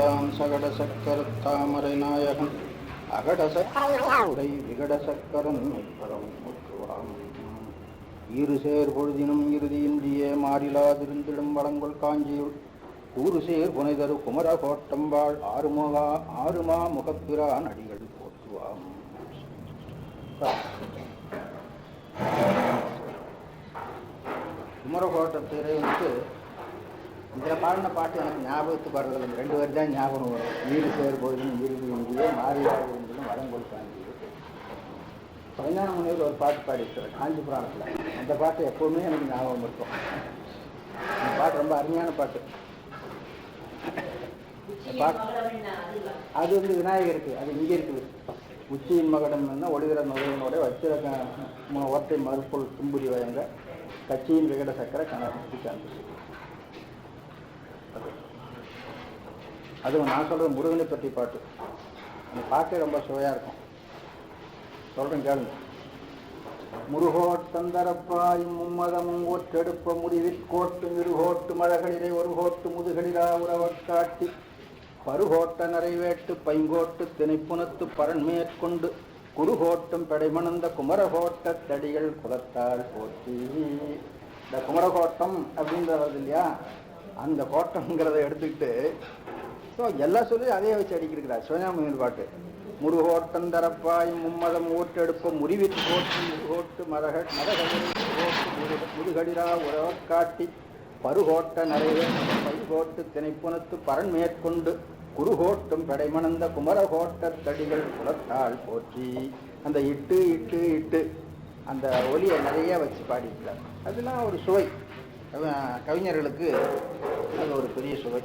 எல்லாம் சகட சக்கர தாமரை நாயகன். அகட சக்கரை விகட சக்கரன் பரம் முற்றுவாம் இரு சேர் பொழுதினும் இறுதியின்றியே மாறிலாதிருந்திடும் வளங்கொள் காஞ்சியுள். கூறு சேர் புனைதரு குமர கோட்டம்பாள் ஆறுமுகா ஆறுமா முகப்பிரான் அடிகள் போற்றுவாம். குமரகோட்டத்திலே வந்து இதில் பாடின பாட்டு எனக்கு ஞாபகத்துக்கு வர்றதில்லை. இந்த ரெண்டு பேர் தான் ஞாபகம் வரும். வீடு சேர் போதிலும் வீடு இந்தியே மாறியாக இருந்ததும் வளங்கொள் காஞ்சி பதினான முனையில் ஒரு பாட்டு பாடியிருக்கிறேன் காஞ்சிபுராணத்தில். அந்த பாட்டு எப்போவுமே எனக்கு ஞாபகம் இருக்கும். அந்த பாட்டு ரொம்ப அருமையான பாட்டு. பாட்டு அது வந்து விநாயகருக்கு அது இங்கே இருக்குது. உச்சியின் மகடம்னா ஒளிகிற நுழைவனோட வச்சிர ஒற்றை மறுப்பொருள் தும்புரி வயங்க கட்சியின் விகட சக்கர கணக்கு காண்பிச்சு அதுவும் நான் சொல்கிறது முருகனை பற்றி பாட்டு. அந்த பாட்டே ரொம்ப சுவையாக இருக்கும். சொல்கிறேன் கேளுங்க முருகோட்டந்தரப்பாய் மும்மதமும் ஓற்றெடுப்ப முடிவிற்கோட்டு மிருகோட்டு மழகளிலே ஒரு கோட்டு முதுகளிலா உறவக் காட்டி பருகோட்ட நிறைவேட்டு பைங்கோட்டு திணைப்புணத்து பரன் மேற்கொண்டு குருகோட்டம் படைமணந்த குமரகோட்ட தடிகள் குலத்தால் போற்றி. இந்த குமரகோட்டம் அப்படின்றது இல்லையா? அந்த கோட்டம்ங்கிறத எடுத்துக்கிட்டு ஸோ எல்லா சொல்லி அதே வச்சு அடிக்கிறார் சிவஞாமியின் பாட்டு. முருகோட்டம் தரப்பாய் மும்மதம் ஓட்டெடுப்பம் முறிவித்து ஓட்டு முருகோட்டு மரக மதகளில் முருகடிரா முதுகடிரா உறவக் காட்டி பருகோட்ட நிறைவே பைகோட்டு திணைப்புணத்து பரன் மேற்கொண்டு குருகோட்டும் படைமணந்த குமரகோட்ட தடிகள் குலத்தால் போற்றி. அந்த இட்டு இட்டு இட்டு அந்த ஒலியை நிறைய வச்சு பாடிக்கிறார் அதெல்லாம் ஒரு சுவை. கவிஞர்களுக்கு அது ஒரு பெரிய சுவை.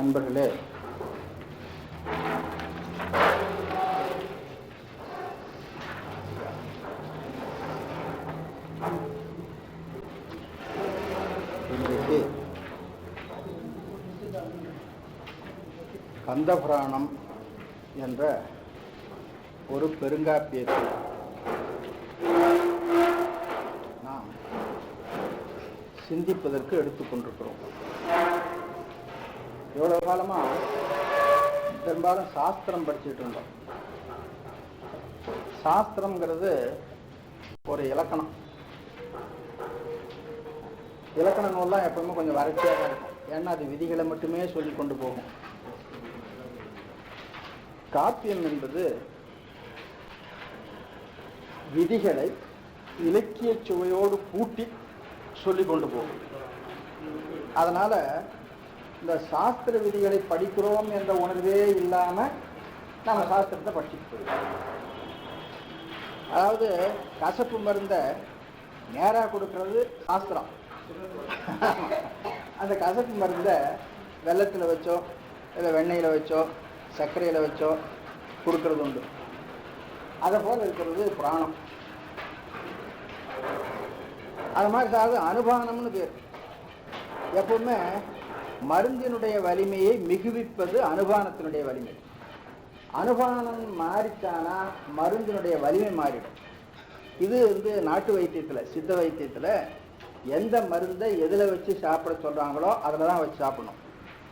நண்பர்களே. இன்றைக்கு கந்தபுராணம் என்ற ஒரு பெருங்காப்பியத்தை நாம் சிந்திப்பதற்கு எடுத்துக்கொண்டிருக்கிறோம். எவ்வளோ காலமாக பெரும்பாலும் சாஸ்திரம் படிச்சுட்டு இருந்தோம். சாஸ்திரம்ங்கிறது ஒரு இலக்கணம். இலக்கண நூல்லாம் எப்பவுமே கொஞ்சம் வறட்சியாக தான் இருக்கும். ஏன்னா அது விதிகளை மட்டுமே சொல்லி கொண்டு போகும். காப்பியம் என்பது விதிகளை இலக்கிய சுவையோடு கூட்டி சொல்லி கொண்டு போகும். அதனால இந்த சாஸ்திர விதிகளை படிக்கிறோம் என்ற உணர்வே இல்லாமல் நம்ம சாஸ்திரத்தை படிச்சுட்டு போயிடுவோம் அதாவது கசப்பு மருந்தை நேராக கொடுக்கறது சாஸ்திரம். அந்த கசப்பு மருந்தை வெள்ளத்தில் வச்சோ இல்லை வெண்ணெயில வச்சோ சர்க்கரையில் வச்சோ கொடுக்கறது உண்டு. அதை போல் இருக்கிறது புராணம். அது மாதிரி சார்ந்து அனுபானம்னு பேர். எப்பவுமே மருந்தினுடைய வலிமையை மிகுவிப்பது அனுபானத்தினுடைய வலிமை. அனுபானம் மாறிச்சானா மருந்தினுடைய வலிமை மாறிடும். இது வந்து நாட்டு வைத்தியத்தில் சித்த வைத்தியத்தில் எந்த மருந்தை எதில் வச்சு சாப்பிட சொல்கிறாங்களோ அதில் தான் வச்சு சாப்பிடணும்.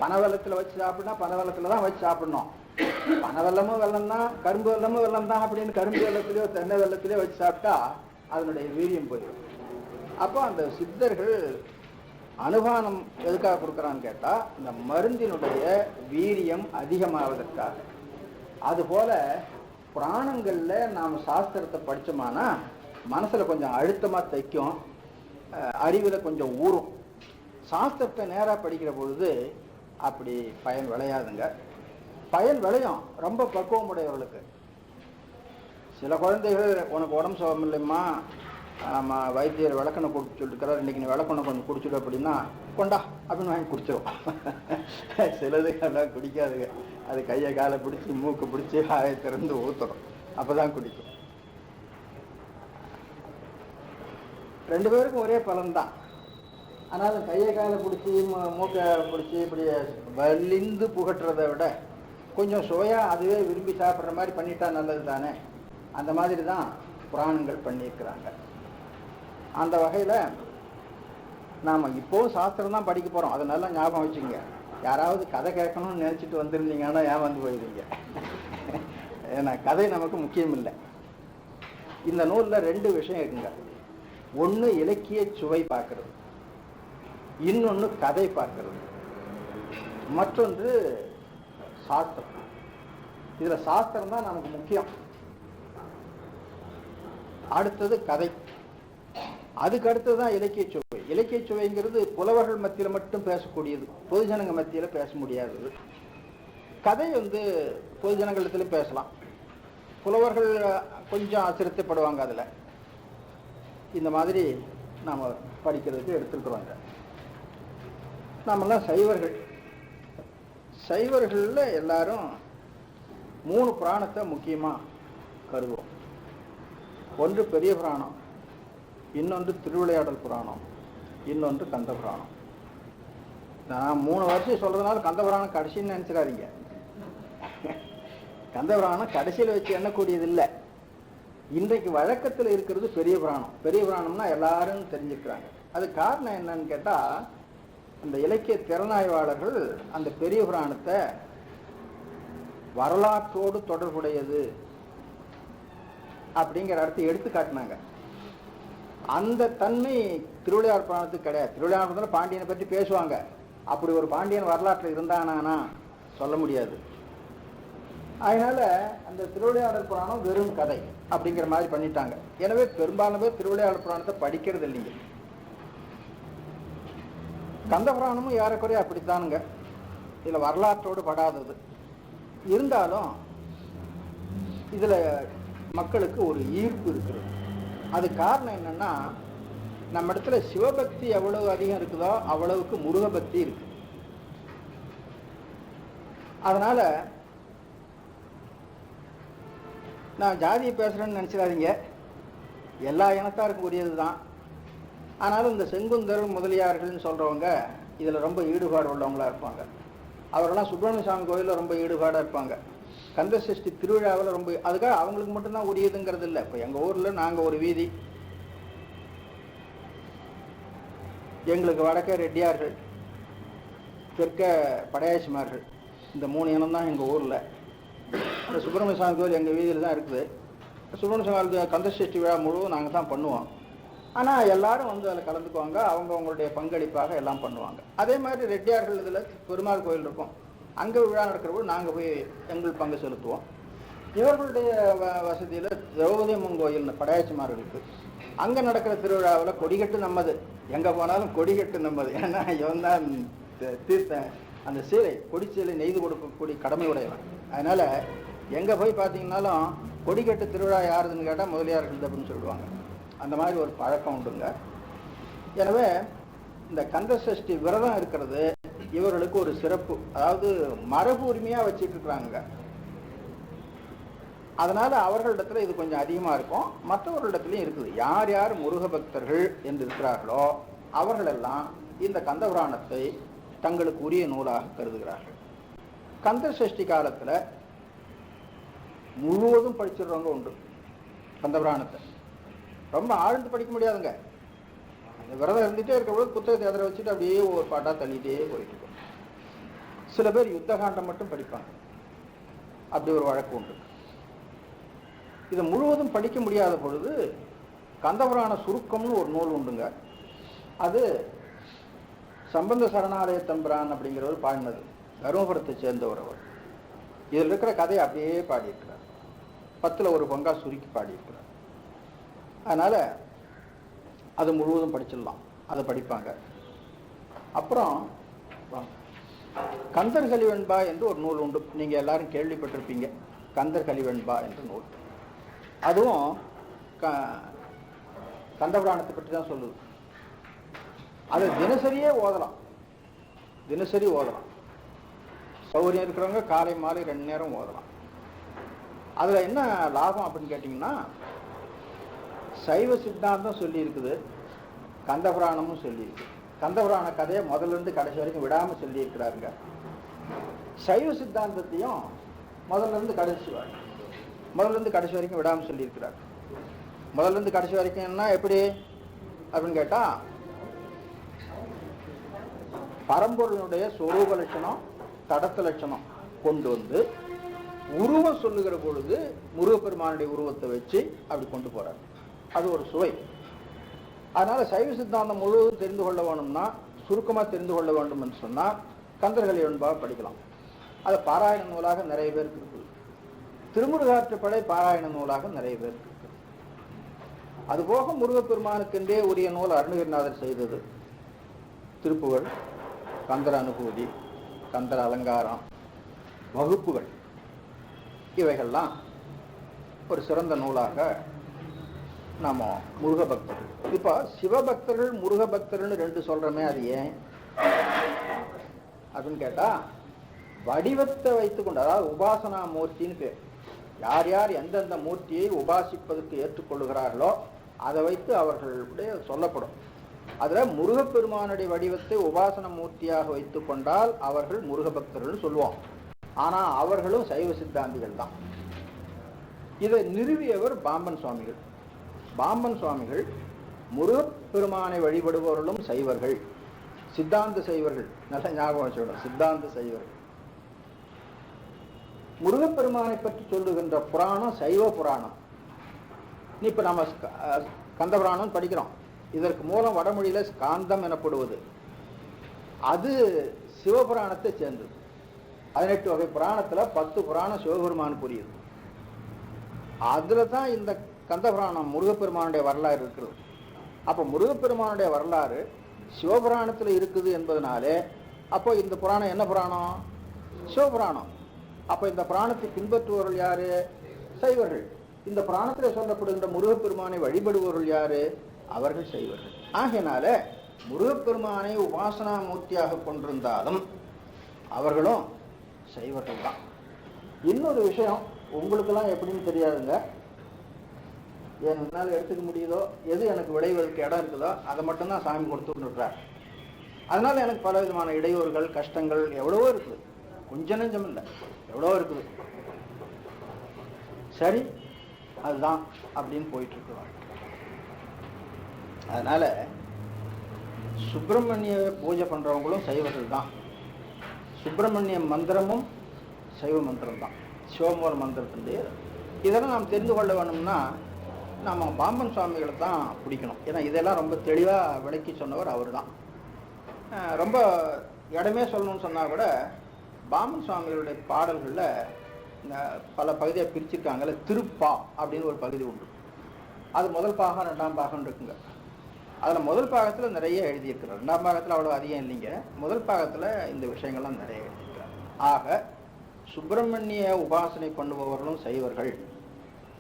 பனவெல்லத்தில் வச்சு சாப்பிட்னா பனவெல்லத்தில் தான் வச்சு சாப்பிடணும். பனவெல்லமும் வெள்ளம் தான் கரும்பு வெல்லமும் வெள்ளம் தான் அப்படின்னு கரும்பு வெள்ளத்திலேயோ தென்னை வெள்ளத்திலேயோ வச்சு சாப்பிட்டா அதனுடைய வீரியம் போயிடும். அப்போ அந்த சித்தர்கள் அனுபானம் எதுக்காக கொடுக்குறான்னு கேட்டால் இந்த மருந்தினுடைய வீரியம் அதிகமாவதற்காக அதுபோல புராணங்கள்ல நாம் சாஸ்திரத்தை படிச்சோமானா மனசில் கொஞ்சம் அழுத்தமாக தைக்கும் அறிவில் கொஞ்சம் ஊறும். சாஸ்திரத்தை நேராக படிக்கிற பொழுது அப்படி பயன் விளையாதுங்க. பயன் விளையும் ரொம்ப பக்குவம் உடையவர்களுக்கு சில குழந்தைகள் உனக்கு உடம்பு சுகம் இல்லைம்மா நம்ம வைத்தியர் விளக்கணை கொடுத்து சொல்லிருக்கிறார் இன்னைக்கு நீ விளக்கணை கொஞ்சம் குடிச்சிடு அப்படின்னா கொண்டா அப்படின்னு வாங்கி குடிச்சிடும் சிலது எல்லாம் குடிக்காதுங்க. அது கையை காலை பிடிச்சி மூக்கு பிடிச்சி வாயை திறந்து ஊற்றுறோம் அப்போ தான் குடிக்கும். ரெண்டு பேருக்கும் ஒரே பலன் தான் ஆனால் கையை காலை பிடிச்சி மூக்கை பிடிச்சி இப்படி வலிந்து புகட்டுறதை விட கொஞ்சம் சுவையாக அதுவே விரும்பி சாப்பிட்ற மாதிரி பண்ணிட்டா நல்லது தானே அந்த மாதிரி தான் புராணங்கள் பண்ணியிருக்கிறாங்க. அந்த வகையில் நாம் இப்போவும் சாஸ்திரம் தான் படிக்க போகிறோம் அதை நல்லா ஞாபகம் வச்சுங்க. யாராவது கதை கேட்கணும்னு நினச்சிட்டு வந்திருந்தீங்கன்னா ஏன் வந்து போயிடுவீங்க ஏன்னா கதை நமக்கு முக்கியம் இல்லை இந்த நூலில் ரெண்டு விஷயம் இருக்குங்க. ஒன்று இலக்கிய சுவை பார்க்கறது. இன்னொன்று கதை பார்க்கறது. மற்றொன்று சாஸ்திரம். இதில் சாஸ்திரம் தான் நமக்கு முக்கியம். அடுத்தது கதை. அதுக்கு அடுத்து தான் இலக்கிய சுவை இலக்கிய சுவைங்கிறது புலவர்கள் மத்தியில் மட்டும் பேசக்கூடியது. பொதுஜனங்க மத்தியில் பேச முடியாதது கதை வந்து பொதுஜனங்களிடத்துல பேசலாம். புலவர்கள் கொஞ்சம் அசிரத்தைப்படுவாங்க அதில். இந்த மாதிரி நாம் படிக்கிறதுக்கு எடுத்துருக்குறோங்க நாமெல்லாம் சைவர்கள். சைவர்களில் எல்லாரும் மூணு புராணத்தை முக்கியமாக கருதுவோம். ஒன்று பெரிய புராணம். இன்னொன்று திருவிளையாடல் புராணம் இன்னொன்று கந்த புராணம். நான் மூணு வருஷம் சொல்றதுனால கந்த புராணம் கடைசின்னு நினச்சிடாதீங்க. கந்த புராணம் கடைசியில் வச்சு எண்ணக்கூடியது இல்லை இன்றைக்கு வழக்கத்தில் இருக்கிறது பெரிய புராணம். பெரிய புராணம்னா எல்லாரும் தெரிஞ்சுக்கிறாங்க. அது காரணம் என்னன்னு கேட்டால் அந்த இலக்கிய திறனாய்வாளர்கள் அந்த பெரிய புராணத்தை வரலாற்றோடு தொடர்புடையது அப்படிங்கிற அர்த்தம் எடுத்து காட்டினாங்க. அந்த தன்மை திருவிளையாடல் புராணத்துக்கு கிடையாது. திருவிளையாடல் புராணத்துல பாண்டியனை பற்றி பேசுவாங்க. அப்படி ஒரு பாண்டியன் வரலாற்றில் இருந்தானானா? சொல்ல முடியாது. அதனால அந்த திருவிளையாடல் புராணம் வெறும் கதை அப்படிங்கிற மாதிரி பண்ணிட்டாங்க. எனவே பெரும்பாலும் பேர் திருவிளையாடல் புராணத்தை படிக்கிறது இல்லைங்க. கந்த புராணமும் ஏறக்குறைய அப்படித்தானுங்க. இதில் வரலாற்றோடு படாதது. இருந்தாலும் இதில் மக்களுக்கு ஒரு ஈர்ப்பு இருக்கிறது. அது காரணம் என்னன்னா நம்ம இடத்துல சிவபக்தி எவ்வளவு அதிகம் இருக்குதோ அவ்வளவுக்கு முருகபக்தி இருக்கு. அதனால நான் ஜாதியை பேசுறேன்னு நினச்சிடாதீங்க. எல்லா இனத்தாருக்கும் உரியது தான் ஆனாலும் இந்த செங்குந்தர் முதலியார்கள்னு சொல்கிறவங்க இதில் ரொம்ப ஈடுபாடு உள்ளவங்களா இருப்பாங்க. அவரெல்லாம் சுப்பிரமணிய சுவாமி கோயிலில் ரொம்ப ஈடுபாடாக இருப்பாங்க. கந்த சஷ்டி திருவிழாவில் ரொம்ப அதுக்காக அவங்களுக்கு மட்டும்தான் உரியதுங்கிறது இல்லை. இப்போ எங்கள் ஊரில் நாங்கள் ஒரு வீதி. எங்களுக்கு வடக்க ரெட்டியார்கள் தெற்க படையாச்சிமார்கள் இந்த மூணு இனம் தான் எங்கள் ஊரில். அந்த சுப்பிரமணிய சுவாமி கோயில் எங்கள் வீதியில் தான் இருக்குது. சுப்பிரமணிய சுவாமி கந்த சஷ்டி விழா முழுவதும் நாங்கள் தான் பண்ணுவோம். ஆனால் எல்லாரும் வந்து அதில் கலந்துக்குவாங்க. அவங்க அவங்களுடைய பங்களிப்பாக எல்லாம் பண்ணுவாங்க. அதே மாதிரி ரெட்டியார்கள் இதில் பெருமாள் கோயில் இருக்கும். அங்கே விழா நடக்கிறபோது நாங்கள் போய் எங்கள் பங்கு செலுத்துவோம். இவர்களுடைய வ வசதியில் திரௌபதி அம்மன் படையாச்சிமார் இருக்குது அங்கே நடக்கிற திருவிழாவில் கொடிகட்டு நம்மது. எங்கே போனாலும் கொடிகட்டு நம்மது. ஏன்னா இவன் தான் தீர்த்த அந்த சீலை கொடிச்சீலை நெய்து கொடுக்கக்கூடிய கடமை உடையவன். அதனால் எங்கே போய் பார்த்தீங்கன்னாலும் கொடிக்கட்டு திருவிழா யாருதுன்னு கேட்டால் முதலியார்கள் அப்படின்னு சொல்லுவாங்க. அந்த மாதிரி ஒரு பழக்கம் உண்டுங்க. எனவே இந்த கந்த சஷ்டி விரதம் இருக்கிறது இவர்களுக்கு ஒரு சிறப்பு அதாவது மரபு உரிமையாக வச்சுட்டு இருக்கிறாங்க அதனால இது கொஞ்சம் அதிகமாக இருக்கும். மற்றவர்களிடத்துலையும் இருக்குது. யார் யார் முருக பக்தர்கள் என்று இருக்கிறார்களோ அவர்களெல்லாம் இந்த கந்த புராணத்தை தங்களுக்கு உரிய நூலாக கருதுகிறார்கள். கந்த சஷ்டி காலத்தில் முழுவதும் படிச்சிடுறவங்க உண்டு கந்த புராணத்தை ரொம்ப ஆழ்ந்து படிக்க முடியாதுங்க. இந்த விரதம் இருந்துகிட்டே இருக்கிறபோது புத்தகத்தை அதில் வச்சுட்டு அப்படியே ஒரு பாட்டாக தள்ளிகிட்டே போயிட்டு இருக்கும். சில பேர் யுத்தகாண்டம் மட்டும் படிப்பாங்க. அப்படி ஒரு வழக்கு உண்டு. இதை முழுவதும் படிக்க முடியாத பொழுது கந்தபுராண சுருக்கம்னு ஒரு நூல் உண்டுங்க. அது சம்பந்த சரணாலய தம்பிரான் அப்படிங்கிறவர் பாடினது. தருமபுரத்தை சேர்ந்தவர் அவர். இதில் இருக்கிற கதையை அப்படியே பாடியிருக்கிறார். பத்தில் ஒரு பங்காக சுருக்கி பாடியிருக்கிறார். அதனால் அது முழுவதும் படிச்சிடலாம். அதை படிப்பாங்க. அப்புறம் கந்தர் கலிவெண்பா என்று ஒரு நூல் உண்டு. நீங்கள் எல்லாரும் கேள்விப்பட்டிருப்பீங்க. கந்தர் கலிவெண்பா என்ற நூல். அதுவும் க கந்தபுராணத்தை பற்றி தான் சொல்லுது. அதை தினசரியே ஓதலாம். தினசரி ஓதலாம். சௌகரியம் இருக்கிறவங்க காலை மாலை ரெண்டு நேரம் ஓதலாம். அதில் என்ன லாபம் அப்படின்னு கேட்டிங்கன்னா சைவ சித்தாந்தம் சொல்லி இருக்குது கந்தபுராணமும் சொல்லியிருக்கு. கந்தபுராண கதையை முதல்ல இருந்து கடைசி வரைக்கும் விடாமல் சொல்லியிருக்கிறாருங்க. சைவ சித்தாந்தத்தையும் முதல்ல இருந்து கடைசி வரை முதல்ல இருந்து கடைசி வரைக்கும் விடாமல் சொல்லியிருக்கிறார். முதல்ல இருந்து கடைசி வரைக்கும்னா எப்படி? அப்படின்னு கேட்டா பரம்பொருளுடைய சொரூப லட்சணம் தடத்த லட்சணம் கொண்டு வந்து உருவம் சொல்லுகிற பொழுது முருகப்பெருமானுடைய உருவத்தை வச்சு அப்படி கொண்டு போகிறார் அது ஒரு சுவை. அதனால் சைவ சித்தாந்தம் முழுவதும் தெரிந்து கொள்ள வேணும்னா சுருக்கமாக தெரிந்து கொள்ள வேண்டும் என்று சொன்னால் கந்தர்களை என்பாக படிக்கலாம். அது பாராயண நூலாக நிறைய பேருக்கு இருக்குது. திருமுருகாற்றுப்படை பாராயண நூலாக நிறைய பேருக்கு இருக்குது. அதுபோக முருகப்பெருமானுக்கென்றே உரிய நூல் அருணகிரிநாதர் செய்தது. திருப்புகழ் கந்தர அனுபூதி கந்தர அலங்காரம் வகுப்புகள். இவைகள்லாம் ஒரு சிறந்த நூலாக நாம் முருக பக்தர்கள் இப்போ சிவபக்தர்கள் முருக பக்தர்கள்னு ரெண்டு சொல்றோமே அது ஏன்? அப்படின்னு கேட்டால் வடிவத்தை வைத்துக்கொண்டு அதாவது உபாசனா மூர்த்தின்னு பேர். யார் யார் எந்தெந்த மூர்த்தியை உபாசிப்பதற்கு ஏற்றுக்கொள்கிறார்களோ அதை வைத்து அவர்களுடைய சொல்லப்படும். அதில் முருகப்பெருமானுடைய வடிவத்தை உபாசன மூர்த்தியாக வைத்து கொண்டால் அவர்கள் முருக பக்தர்கள்னு சொல்லுவோம் ஆனால் அவர்களும் சைவ சித்தாந்திகள் தான். இதை நிறுவியவர் பாம்பன் சுவாமிகள். பாம்பன் சுவாமிகள் முருகப்பெருமானை வழிபடுபவர்களும் சைவர்கள். சித்தாந்த சைவர்கள். நல்ல ஞாபகம் வச்சுக்கணும் சித்தாந்த சைவர்கள். முருகப்பெருமானை பற்றி சொல்லுகின்ற புராணம் சைவ புராணம். இப்ப நம்ம அஹ் கந்த புராணம் படிக்கிறோம். இதற்கு மூலம் வடமொழியில ஸ்காந்தம் எனப்படுவது. அது சிவபுராணத்தை சேர்ந்தது. பதினெட்டு வகை புராணத்துல பத்து புராணம் சிவபெருமான் புரியுது. அதில் தான் இந்த கந்தபுராணம் முருகப்பெருமானுடைய வரலாறு இருக்கிறது. அப்போ முருகப்பெருமானுடைய வரலாறு சிவபுராணத்தில் இருக்குது என்பதனாலே அப்போ இந்த புராணம் என்ன புராணம்? சிவபுராணம். அப்போ இந்த புராணத்தை பின்பற்றுபவர்கள் யாரு? சைவர்கள். இந்த புராணத்தில் சொல்லப்படுகின்ற முருகப்பெருமானை வழிபடுபவர்கள் யாரு? அவர்கள் செய்வர்கள் ஆகையினால முருகப்பெருமானை உபாசனா மூர்த்தியாக கொண்டிருந்தாலும் அவர்களும் செய்வர்கள் தான். இன்னொரு விஷயம் உங்களுக்கெல்லாம் எப்படின்னு தெரியாதுங்க. என்னால் எடுத்துக்க முடியுதோ எது எனக்கு விளைவுகளுக்கு இடம் இருக்குதோ அதை மட்டும்தான் சாமி கொடுத்துருக்கிறார் அதனால் எனக்கு பல விதமான இடையூறுகள் கஷ்டங்கள் எவ்வளவோ இருக்குது. கொஞ்சம் நெஞ்சம் இல்லை. எவ்வளவோ இருக்குது. சரி அதுதான் அப்படின்னு போயிட்டு இருக்கு வாழ்க்கை. சுப்பிரமணிய பூஜை பண்ணுறவங்களும் சைவர்கள் தான். சுப்பிரமணிய மந்திரமும் சைவ மந்திரம் தான் சிவமூல மந்திரத்தினுடைய இதெல்லாம் நாம் தெரிந்து கொள்ள வேணும்னா நம்ம பாம்பன் சுவாமிகளை தான் பிடிக்கணும். ஏன்னா இதெல்லாம் ரொம்ப தெளிவாக விளக்கி சொன்னவர் அவர் தான் ரொம்ப இடமே சொல்லணும்னு சொன்னால் கூட பாம்பன் சுவாமிகளுடைய பாடல்களில் இந்த பல பகுதியை பிரிச்சிருக்காங்கல்ல திருப்பா அப்படின்னு ஒரு பகுதி உண்டு. அது முதல் பாகம் ரெண்டாம் பாகம் இருக்குங்க. அதில் முதல் பாகத்தில் நிறைய எழுதியிருக்கிறார். ரெண்டாம் பாகத்தில் அவ்வளோ அதிகம் இல்லைங்க. முதல் பாகத்தில் இந்த விஷயங்கள்லாம் நிறைய எழுதியிருக்கிறார். ஆக சுப்பிரமணிய உபாசனை பண்ணுபவர்களும் சைவர்கள்.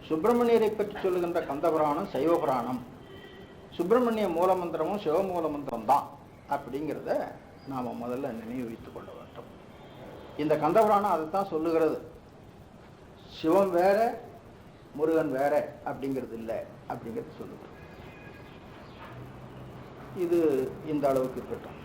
சுப்பிரமணியரை பற்றி சொல்லுகின்ற கந்தபுராணம் சைவபுராணம். சுப்பிரமணிய மூலமந்திரமும் சிவமூல மந்திரம் தான் அப்படிங்கிறத நாம் முதல்ல நினைவு வைத்துக் கொள்ள வேண்டும். இந்த கந்தபுராணம் அதை தான் சொல்லுகிறது. சிவம் வேற முருகன் வேற அப்படிங்கிறது இல்லை அப்படிங்கிறது சொல்லுகிறது. இது இந்த அளவுக்கு இருக்கட்டும்.